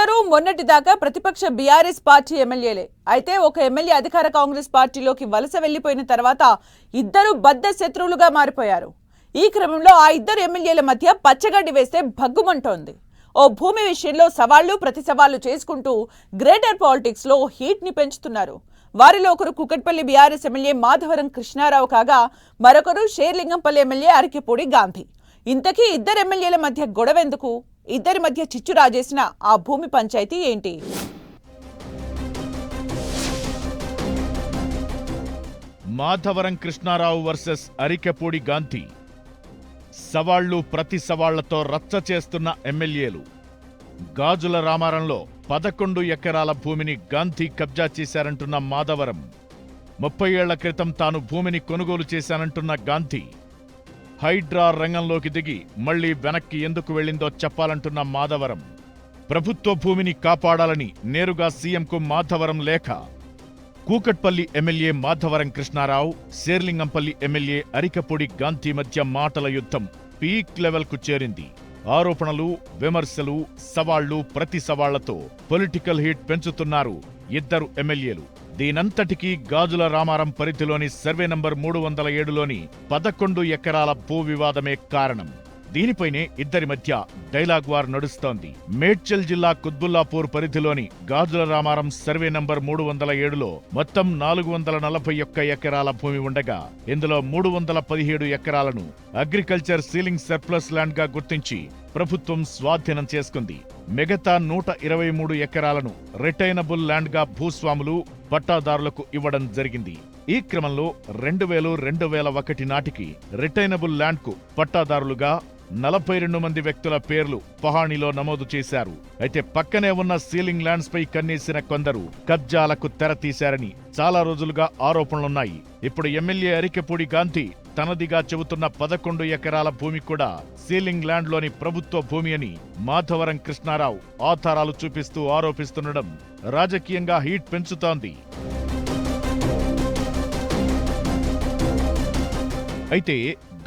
ఇద్దరూ మొన్నటిదాకా ప్రతిపక్ష బీఆర్ఎస్ పార్టీ ఎమ్మెల్యేలే. అయితే ఒక ఎమ్మెల్యే అధికార కాంగ్రెస్ పార్టీలోకి వలస వెళ్ళిపోయిన తర్వాత ఇద్దరు బద్ద శత్రువులుగా మారిపోయారు. ఈ క్రమంలో ఆ ఇద్దరు ఎమ్మెల్యేల మధ్య పచ్చగడ్డి వేస్తే భగ్గుమంటోంది. ఓ భూమి విషయంలో సవాళ్ళు ప్రతి సవాళ్ళు చేసుకుంటూ గ్రేటర్ పాలిటిక్స్లో హీట్ని పెంచుతున్నారు. వారిలో ఒకరు కుకట్పల్లి బీఆర్ఎస్ ఎమ్మెల్యే మాధవరం కృష్ణారావు కాగా మరొకరు షేర్లింగంపల్లి ఎమ్మెల్యే అరకిపూడి గాంధీ. ఇంతకీ ఇద్దరు ఎమ్మెల్యేల మధ్య గొడవెందుకు? ఇద్దరి మధ్య చిచ్చు రాజేసిన ఆ భూమి పంచాయతీ ఏంటి? మాధవరం కృష్ణారావు వర్సెస్ అరికెపూడి గాంధీ. సవాళ్ళు ప్రతి సవాళ్ళతో రచ్చ చేస్తున్న ఎమ్మెల్యేలు. గాజుల రామారంలో పదకొండు ఎకరాల భూమిని గాంధీ కబ్జా చేశారంటున్న మాధవరం. ముప్పై ఏళ్ళ క్రితం తాను భూమిని కొనుగోలు చేశానంటున్న గాంధీ. హైడ్రా రంగంలోకి దిగి మళ్ళీ వెనక్కి ఎందుకు వెళ్ళిందో చెప్పాలంటున్న మాధవరం. ప్రభుత్వ భూమిని కాపాడాలని నేరుగా సీఎంకు మాధవరం లేఖ. కూకట్పల్లి ఎమ్మెల్యే మాధవరం కృష్ణారావు శేర్లింగంపల్లి ఎమ్మెల్యే అరికపొడి గాంధీ మధ్య మాటల యుద్ధం పీక్ లెవెల్కు చేరింది. ఆరోపణలు విమర్శలు సవాళ్ళు ప్రతి సవాళ్ళతో పొలిటికల్ హీట్ పెంచుతున్నారు ఇద్దరు ఎమ్మెల్యేలు. దీనంతటికీ గాజుల రామారం పరిధిలోని సర్వే నంబర్ మూడు వందల ఏడులోని పదకొండు ఎకరాల భూ వివాదమే కారణం. దీనిపైనే ఇద్దరి మధ్య డైలాగ్ వార్ నడుస్తోంది. మేడ్చల్ జిల్లా కుత్బుల్లాపూర్ పరిధిలోని గాజుల రామారం సర్వే నంబర్ మూడు వందల ఏడులో మొత్తం నాలుగు వందల నలభై ఒక్క ఎకరాల భూమి ఉండగా ఇందులో మూడు వందల పదిహేడు ఎకరాలను అగ్రికల్చర్ సీలింగ్ సర్ప్లస్ ల్యాండ్గా గుర్తించి ప్రభుత్వం స్వాధీనం చేసుకుంది. మిగతా నూట ఇరవై మూడు ఎకరాలను రిటైనబుల్ ల్యాండ్గా భూస్వాములు పట్టాదారులకు ఇవ్వడం జరిగింది. ఈ క్రమంలో రెండు వేలు రెండు వేల ఒకటి నాటికి రిటైనబుల్ ల్యాండ్కు పట్టాదారులుగా నలభై రెండు మంది వ్యక్తుల పేర్లు పహాణిలో నమోదు చేశారు. అయితే పక్కనే ఉన్న సీలింగ్ ల్యాండ్స్ పై కన్నేసిన కొందరు కబ్జాలకు తెర తీశారని చాలా రోజులుగా ఆరోపణలున్నాయి. ఇప్పుడు ఎమ్మెల్యే అరికెపూడి గాంధీ తనదిగా చెబుతున్న పదకొండు ఎకరాల భూమి కూడా సీలింగ్ ల్యాండ్లోని ప్రభుత్వ భూమి అని మాధవరం కృష్ణారావు ఆధారాలు చూపిస్తూ ఆరోపిస్తుండడం రాజకీయంగా హీట్ పెంచుతోంది. అయితే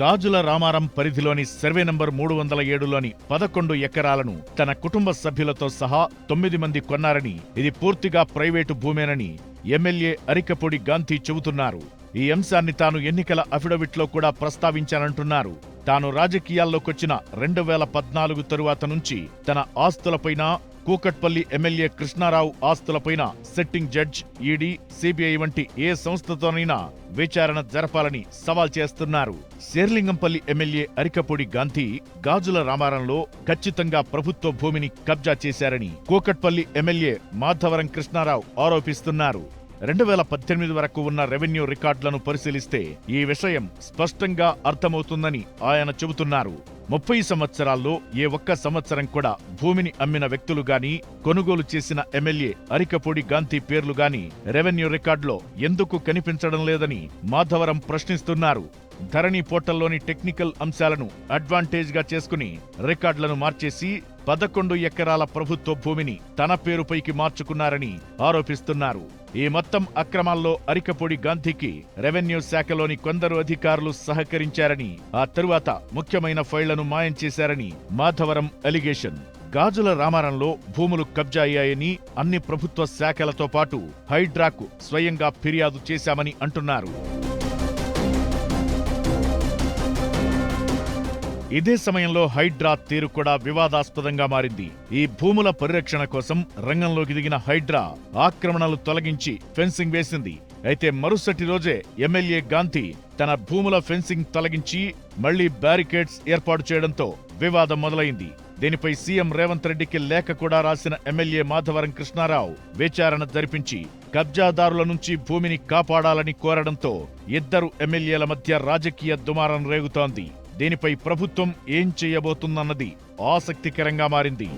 గాజుల రామారం పరిధిలోని సర్వే నంబర్ మూడు వందల ఏడులోని పదకొండు ఎకరాలను తన కుటుంబ సభ్యులతో సహా తొమ్మిది మంది కొన్నారని ఇది పూర్తిగా ప్రైవేటు భూమేనని ఎమ్మెల్యే అరికపొడి గాంధీ చెబుతున్నారు. ఈ అంశాన్ని తాను ఎన్నికల అఫిడవిట్లో కూడా ప్రస్తావించానంటున్నారు. తాను రాజకీయాల్లోకొచ్చిన రెండు వేల పద్నాలుగు తరువాత నుంచి తన ఆస్తులపైన కూకట్పల్లి ఎమ్మెల్యే కృష్ణారావు ఆస్తులపైన సెట్టింగ్ జడ్జ్ ఈడీ సిబిఐ వంటి ఏ సంస్థతోనైనా విచారణ జరపాలని సవాల్ చేస్తున్నారు. శేర్లింగంపల్లి ఎమ్మెల్యే అరికపూడి గాంధీ గాజుల రామారంలో ఖచ్చితంగా ప్రభుత్వ భూమిని కబ్జా చేశారని కూకట్పల్లి ఎమ్మెల్యే మాధవరం కృష్ణారావు ఆరోపిస్తున్నారు. రెండు వేల పద్దెనిమిది వరకు ఉన్న రెవెన్యూ రికార్డులను పరిశీలిస్తే ఈ విషయం స్పష్టంగా అర్థమవుతుందని ఆయన చెబుతున్నారు. ముప్పై సంవత్సరాల్లో ఏ ఒక్క సంవత్సరం కూడా భూమిని అమ్మిన వ్యక్తులు గాని కొనుగోలు చేసిన ఎమ్మెల్యే అరికపూడి గాంధీ పేర్లు గాని రెవెన్యూ రికార్డులో ఎందుకు కనిపించడం లేదని మాధవరం ప్రశ్నిస్తున్నారు. ధరణి పోర్టల్లోని టెక్నికల్ అంశాలను అడ్వాంటేజ్గా చేసుకుని రికార్డులను మార్చేసి పదకొండు ఎకరాల ప్రభుత్వ భూమిని తన పేరుపైకి మార్చుకున్నారని ఆరోపిస్తున్నారు. ఈ మొత్తం అక్రమాల్లో అరికపొడి గాంధీకి రెవెన్యూ శాఖలోని కొందరు అధికారులు సహకరించారని ఆ తరువాత ముఖ్యమైన ఫైళ్ళను మాయం చేశారని మాధవరం అలిగేషన్. గాజుల రామారంలో భూములు కబ్జా అయ్యాయని అన్ని ప్రభుత్వ శాఖలతో పాటు హైడ్రాకు స్వయంగా ఫిర్యాదు చేశామని అంటున్నారు. ఇదే సమయంలో హైడ్రా తీరు కూడా వివాదాస్పదంగా మారింది. ఈ భూముల పరిరక్షణ కోసం రంగంలోకి దిగిన హైడ్రా ఆక్రమణలు తొలగించి ఫెన్సింగ్ వేసింది. అయితే మరుసటి రోజే ఎమ్మెల్యే గాంధీ తన భూముల ఫెన్సింగ్ తొలగించి మళ్ళీ బ్యారికేడ్స్ ఏర్పాటు చేయడంతో వివాదం మొదలైంది. దీనిపై సీఎం రేవంత్ రెడ్డికి లేఖ కూడా రాసిన ఎమ్మెల్యే మాధవరం కృష్ణారావు విచారణ జరిపించి కబ్జాదారుల నుంచి భూమిని కాపాడాలని కోరడంతో ఇద్దరు ఎమ్మెల్యేల మధ్య రాజకీయ దుమారం రేగుతోంది. దీనిపై ప్రభుత్వం ఏం చేయబోతుందన్నది ఆసక్తికరంగా మారింది.